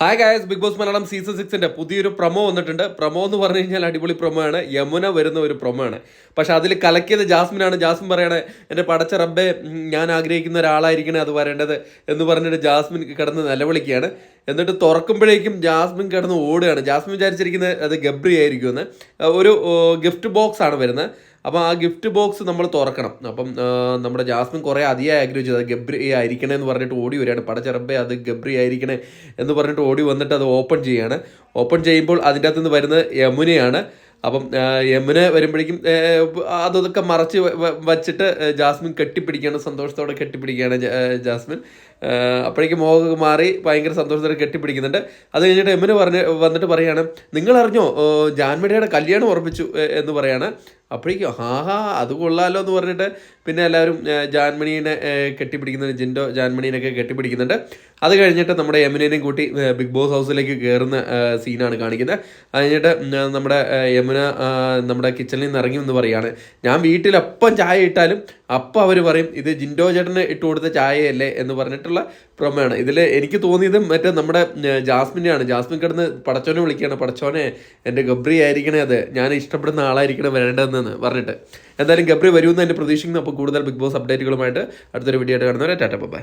Hi guys big boss Malayalam season സിക്സിന്റെ പുതിയൊരു promo വന്നിട്ടുണ്ട്. Promo എന്ന് പറഞ്ഞു കഴിഞ്ഞാൽ അടിപൊളി പ്രൊമോ ആണ്. യമുന വരുന്ന ഒരു പ്രൊമോ ആണ്. പക്ഷെ അതിൽ കലക്കിയത് ജാസ്മിനാണ്. ജാസ്മിൻ പറയണേ എന്റെ പടച്ച റബ്ബെ ഞാൻ ആഗ്രഹിക്കുന്ന ഒരാളായിരിക്കണേ അത് വരേണ്ടത് എന്ന് പറഞ്ഞിട്ട് ജാസ്മിൻ കിടന്ന് നിലവിളിക്കുകയാണ്. എന്നിട്ട് തുറക്കുമ്പോഴേക്കും ജാസ്മിൻ കിടന്ന് ഓടുകയാണ്. ജാസ്മിൻ വിചാരിച്ചിരിക്കുന്നത് അത് ഗബ്രി ആയിരിക്കുമെന്ന്. ഒരു ഗിഫ്റ്റ് ബോക്സ് ആണ് വരുന്നത്. അപ്പോൾ ആ ഗിഫ്റ്റ് ബോക്സ് നമ്മൾ തുറക്കണം. അപ്പം നമ്മുടെ ജാസ്മിൻ കുറേ അധികം ആഗ്രഹിച്ചു അത് ഗബ്രി ആയിരിക്കണേ എന്ന് പറഞ്ഞിട്ട് ഓടി വരികയാണ്. പടച്ചെറബെ അത് ഗബ്രി ആയിരിക്കണേ എന്ന് പറഞ്ഞിട്ട് ഓടി വന്നിട്ട് അത് ഓപ്പൺ ചെയ്യാണ്. ഓപ്പൺ ചെയ്യുമ്പോൾ അതിന്റെ അകത്ത് നിന്ന് വരുന്നത് യമുനയാണ്. അപ്പം യമുന വരുമ്പോഴേക്കും അതൊക്കെ മറച്ച് വച്ചിട്ട് ജാസ്മിൻ കെട്ടിപ്പിടിക്കുകയാണ്. സന്തോഷത്തോടെ കെട്ടിപ്പിടിക്കുകയാണ് ജാസ്മിൻ. അപ്പോഴേക്കും മോഹമൊക്കെ മാറി ഭയങ്കര സന്തോഷത്തോടെ കെട്ടിപ്പിടിക്കുന്നുണ്ട്. അത് കഴിഞ്ഞിട്ട് യമുന പറഞ്ഞ് വന്നിട്ട് പറയാണ് നിങ്ങളറിഞ്ഞോ ജാൻമണിയുടെ കല്യാണം ഉറപ്പിച്ചു എന്ന് പറയാണ്. അപ്പോഴേക്കും ഹാ ഹാ അത് കൊള്ളാലോ എന്ന് പറഞ്ഞിട്ട് പിന്നെ എല്ലാവരും ജാൻമണീനെ കെട്ടിപ്പിടിക്കുന്നുണ്ട് ജിൻഡോ ജാൻമണീനൊക്കെ കെട്ടിപ്പിടിക്കുന്നുണ്ട്. അത് കഴിഞ്ഞിട്ട് നമ്മുടെ യമുനേനെയും കൂട്ടി ബിഗ് ബോസ് ഹൗസിലേക്ക് കയറുന്ന സീനാണ് കാണിക്കുന്നത്. അത് കഴിഞ്ഞിട്ട് നമ്മുടെ യമുന നമ്മുടെ കിച്ചണിൽ നിന്ന് ഇറങ്ങി എന്ന് പറയാണ് ഞാൻ വീട്ടിൽ അപ്പം ചായ ഇട്ടാലും അപ്പം അവർ പറയും ഇത് ജിൻഡോ ചേട്ടന് ഇട്ട് കൊടുത്ത ചായയല്ലേ എന്ന് പറഞ്ഞിട്ടുള്ള പ്രൊമയാണ്. ഇതിൽ എനിക്ക് തോന്നിയത് മറ്റേ നമ്മുടെ ഏ, ജാസ്മിനെയാണ്. ജാസ്മിൻ കിടന്ന് പടച്ചോനെ വിളിക്കുകയാണ്. പടച്ചോനെ എന്റെ ഗബ്രി ആയിരിക്കണേ അത്. ഞാൻ ഇഷ്ടപ്പെടുന്ന ആളായിരിക്കണം വരേണ്ടതെന്ന് പറഞ്ഞിട്ട്. എന്തായാലും ഗബ്രി വരുമെന്ന് എന്റെ പ്രതീക്ഷിക്കുന്നു. അപ്പോൾ കൂടുതൽ ബിഗ് ബോസ് അപ്ഡേറ്റുകളുമായിട്ട് അടുത്തൊരു വീഡിയോ ആയിട്ട് കാണുന്നവരെ ടാറ്റ ബൈ.